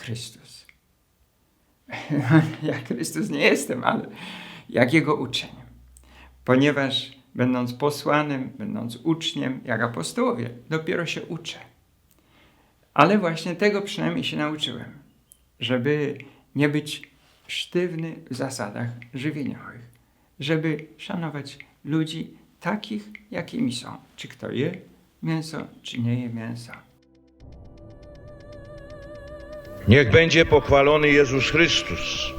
Chrystus. jak Chrystus nie jestem, ale jak Jego uczeń. Ponieważ będąc posłanym, będąc uczniem, jak apostołowie, dopiero się uczę. Ale właśnie tego przynajmniej się nauczyłem, żeby nie być sztywny w zasadach żywieniowych, żeby szanować ludzi takich, jakimi są. Czy kto je mięso, czy nie je mięsa. Niech będzie pochwalony Jezus Chrystus.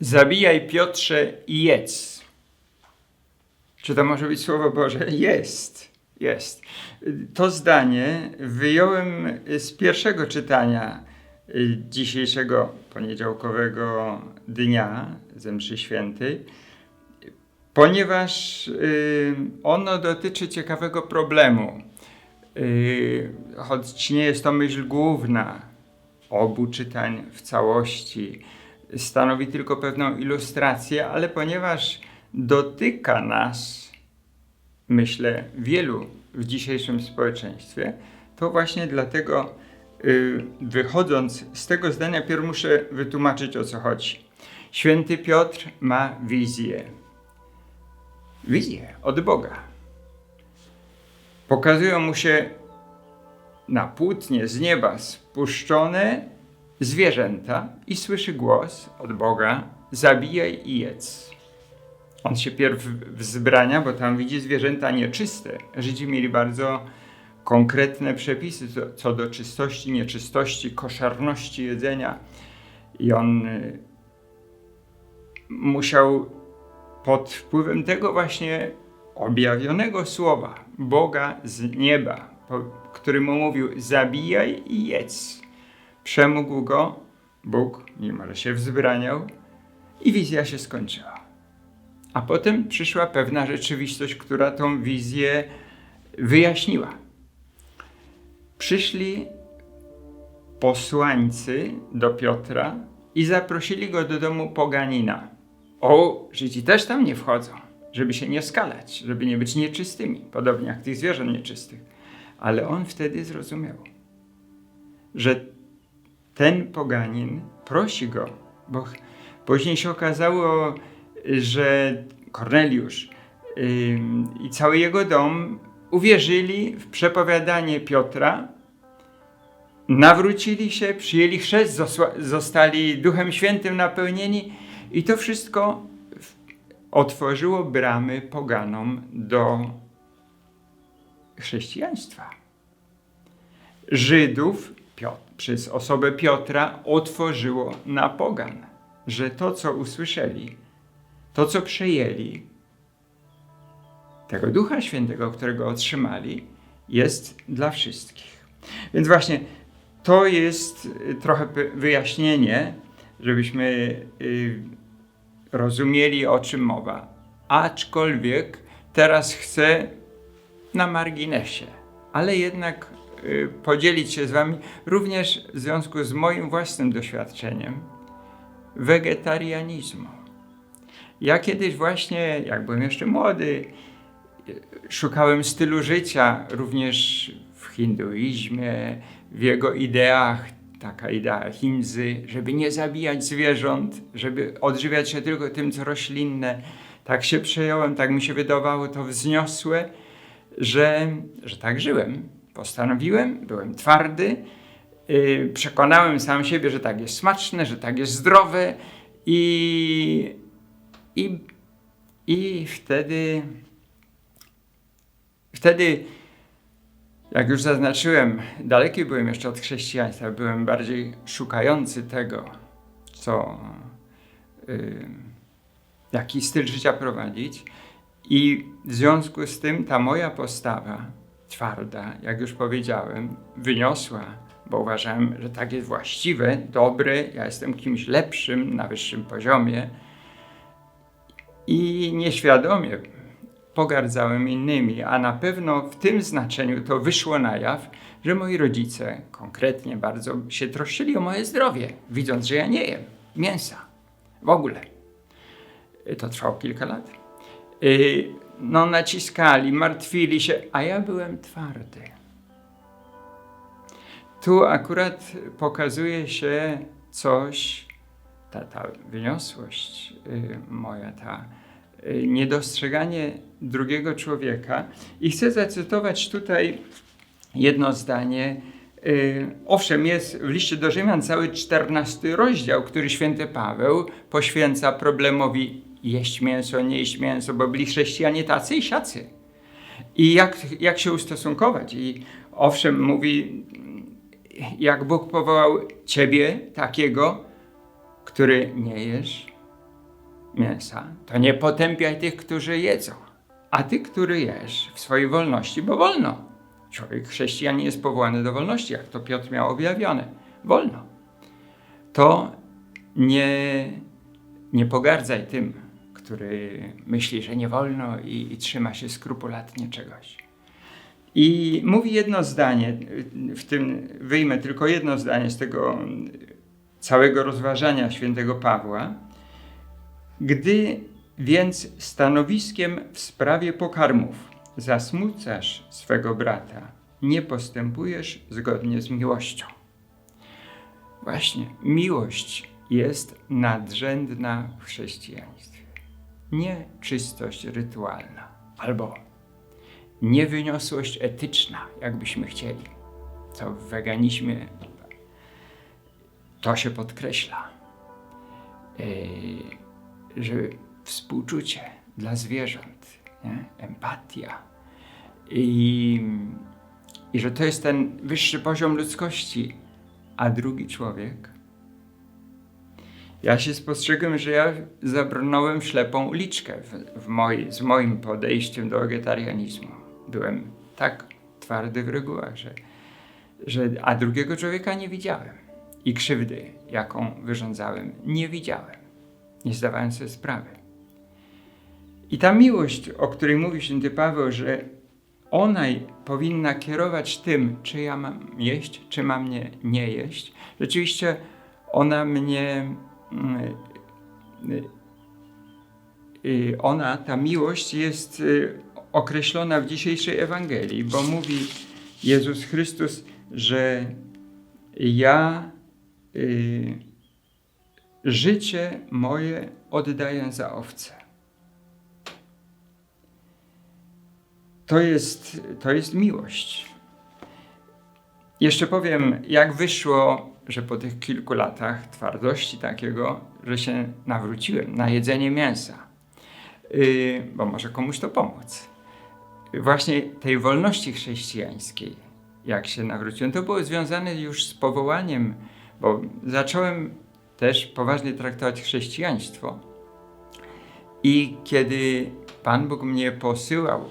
Zabijaj Piotrze i jedz. Czy to może być Słowo Boże? Jest, jest. To zdanie wyjąłem z pierwszego czytania y, dzisiejszego poniedziałkowego dnia ze mszy świętej, ponieważ y, ono dotyczy ciekawego problemu. Y, Choć nie jest to myśl główna obu czytań w całości, stanowi tylko pewną ilustrację, ale ponieważ dotyka nas, myślę, wielu w dzisiejszym społeczeństwie, to właśnie dlatego, y, wychodząc z tego zdania, pierw muszę wytłumaczyć o co chodzi. Święty Piotr ma wizję. Wizję od Boga. Pokazują mu się na płótnie z nieba spuszczone zwierzęta i słyszy głos od Boga: zabijaj i jedz. On się pierw wzbrania, bo tam widzi zwierzęta nieczyste. Żydzi mieli bardzo konkretne przepisy co, do czystości, nieczystości, koszarności jedzenia. I on y, musiał pod wpływem tego właśnie objawionego słowa Boga z nieba, który mu mówił: zabijaj i jedz. Przemógł go Bóg, mimo że się wzbraniał, i wizja się skończyła. A potem przyszła pewna rzeczywistość, która tą wizję wyjaśniła. Przyszli posłańcy do Piotra i zaprosili go do domu poganina. O, Żydzi też tam nie wchodzą, żeby się nie skalać, żeby nie być nieczystymi, podobnie jak tych zwierząt nieczystych. Ale on wtedy zrozumiał, że ten poganin prosi go, bo później się okazało, że Korneliusz i cały jego dom uwierzyli w przepowiadanie Piotra, nawrócili się, przyjęli chrzest, zostali Duchem Świętym napełnieni i to wszystko otworzyło bramy poganom do chrześcijaństwa. Żydów Piotr, przez osobę Piotra otworzyło na pogan, że to, co usłyszeli, to, co przejęli, tego Ducha Świętego, którego otrzymali, jest dla wszystkich. Więc właśnie to jest y, trochę wyjaśnienie, żebyśmy y, rozumieli, o czym mowa. Aczkolwiek teraz chcę na marginesie, ale jednak y, podzielić się z Wami również w związku z moim własnym doświadczeniem wegetarianizmu. Ja kiedyś właśnie, jak byłem jeszcze młody, y, szukałem stylu życia również w hinduizmie, w jego ideach, taka idea Hindzy, żeby nie zabijać zwierząt, żeby odżywiać się tylko tym, co roślinne. Tak się przejąłem, tak mi się wydawało to wzniosłe, że, że tak żyłem. Postanowiłem, byłem twardy, yy, przekonałem sam siebie, że tak jest smaczne, że tak jest zdrowe i, i, i wtedy, wtedy, jak już zaznaczyłem, daleki byłem jeszcze od chrześcijaństwa, byłem bardziej szukający tego, co, yy, jaki styl życia prowadzić. I w związku z tym ta moja postawa twarda, jak już powiedziałem, wyniosła, bo uważałem, że tak jest właściwe, dobre, ja jestem kimś lepszym, na wyższym poziomie. I nieświadomie pogardzałem innymi, a na pewno w tym znaczeniu to wyszło na jaw, że moi rodzice konkretnie bardzo się troszczyli o moje zdrowie, widząc, że ja nie jem mięsa w ogóle. To trwało kilka lat. Y, No, naciskali, martwili się, a ja byłem twardy. Tu akurat pokazuje się coś, ta, ta wyniosłość y, moja, ta y, niedostrzeganie drugiego człowieka. I chcę zacytować tutaj jedno zdanie. Y, Owszem, jest w liście do Rzymian cały czternasty rozdział, który święty Paweł poświęca problemowi jeść mięso, nie jeść mięso, bo byli chrześcijanie tacy i siacy. I jak, jak się ustosunkować? I owszem, mówi, jak Bóg powołał ciebie, takiego, który nie jesz mięsa, to nie potępiaj tych, którzy jedzą. A ty, który jesz w swojej wolności, bo wolno. Człowiek chrześcijanin jest powołany do wolności, jak to Piotr miał objawione. Wolno. To nie, nie pogardzaj tym, który myśli, że nie wolno i, i trzyma się skrupulatnie czegoś. I mówi jedno zdanie, w tym wyjmę tylko jedno zdanie z tego całego rozważania świętego Pawła. Gdy więc stanowiskiem w sprawie pokarmów zasmucasz swego brata, nie postępujesz zgodnie z miłością. Właśnie, miłość jest nadrzędna w chrześcijaństwie. Nie czystość rytualna albo niewyniosłość etyczna, jakbyśmy chcieli. Co w weganizmie to się podkreśla. Yy, że współczucie dla zwierząt, nie? empatia. I, I że to jest ten wyższy poziom ludzkości, a drugi człowiek. Ja się spostrzegłem, że ja zabrnąłem ślepą uliczkę w, w z moim podejściem do wegetarianizmu. Byłem tak twardy w regułach, że, że, a drugiego człowieka nie widziałem. I krzywdy, jaką wyrządzałem, nie widziałem. Nie zdawałem sobie sprawy. I ta miłość, o której mówi święty Paweł, że ona powinna kierować tym, czy ja mam jeść, czy mam nie, nie jeść. Rzeczywiście ona mnie, mm, y, y, ona, ta miłość jest y, określona w dzisiejszej Ewangelii, bo mówi Jezus Chrystus, że ja y, życie moje oddaję za owce. To jest, to jest miłość. Jeszcze powiem, jak wyszło, że po tych kilku latach twardości takiego, że się nawróciłem na jedzenie mięsa. Yy, bo może komuś to pomóc. Właśnie tej wolności chrześcijańskiej, jak się nawróciłem, to było związane już z powołaniem, bo zacząłem też poważnie traktować chrześcijaństwo. I kiedy Pan Bóg mnie posyłał,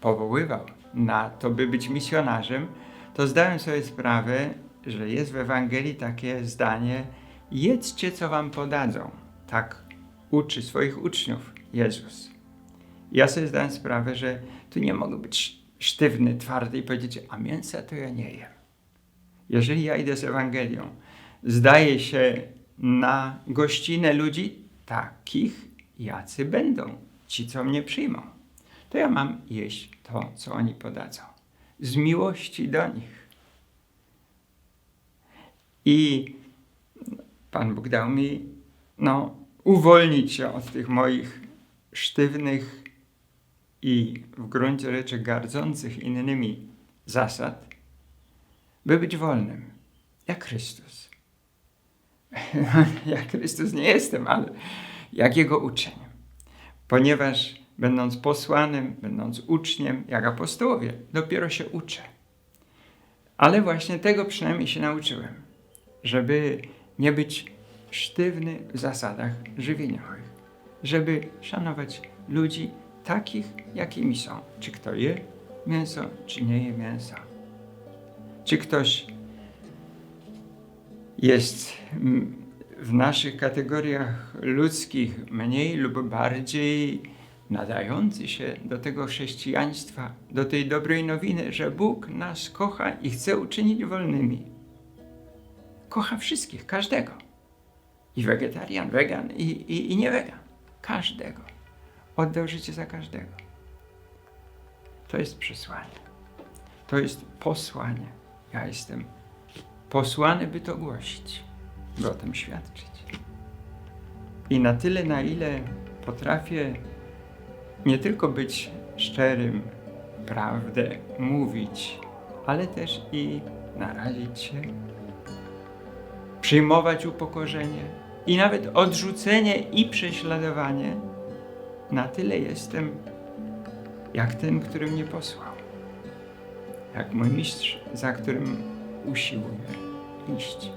powoływał na to, by być misjonarzem, to zdałem sobie sprawę, że jest w Ewangelii takie zdanie: jedzcie, co wam podadzą. Tak uczy swoich uczniów Jezus. Ja sobie zdałem sprawę, że tu nie mogę być sztywny, twardy i powiedzieć, a mięsa to ja nie jem. Jeżeli ja idę z Ewangelią, zdaję się na gościnę ludzi takich, jacy będą, ci, co mnie przyjmą, to ja mam jeść to, co oni podadzą. Z miłości do nich. I Pan Bóg dał mi, no, uwolnić się od tych moich sztywnych i w gruncie rzeczy gardzących innymi zasad, by być wolnym, jak Chrystus. jak Chrystus nie jestem, ale jak Jego uczeń. Ponieważ będąc posłanym, będąc uczniem, jak apostołowie, dopiero się uczę. Ale właśnie tego przynajmniej się nauczyłem, żeby nie być sztywny w zasadach żywieniowych, żeby szanować ludzi takich, jakimi są. Czy kto je mięso, czy nie je mięsa. Czy ktoś jest w naszych kategoriach ludzkich mniej lub bardziej nadający się do tego chrześcijaństwa, do tej dobrej nowiny, że Bóg nas kocha i chce uczynić wolnymi. Kocha wszystkich, każdego. I wegetarian, wegan, i, i, i nie wegan. Każdego. Oddał życie za każdego. To jest przesłanie. To jest posłanie. Ja jestem posłany, by to głosić, by o tym świadczyć. I na tyle, na ile potrafię nie tylko być szczerym, prawdę mówić, ale też i narazić się, przyjmować upokorzenie i nawet odrzucenie i prześladowanie, na tyle jestem jak ten, który mnie posłał. Jak mój mistrz, za którym ущий умер. Есть.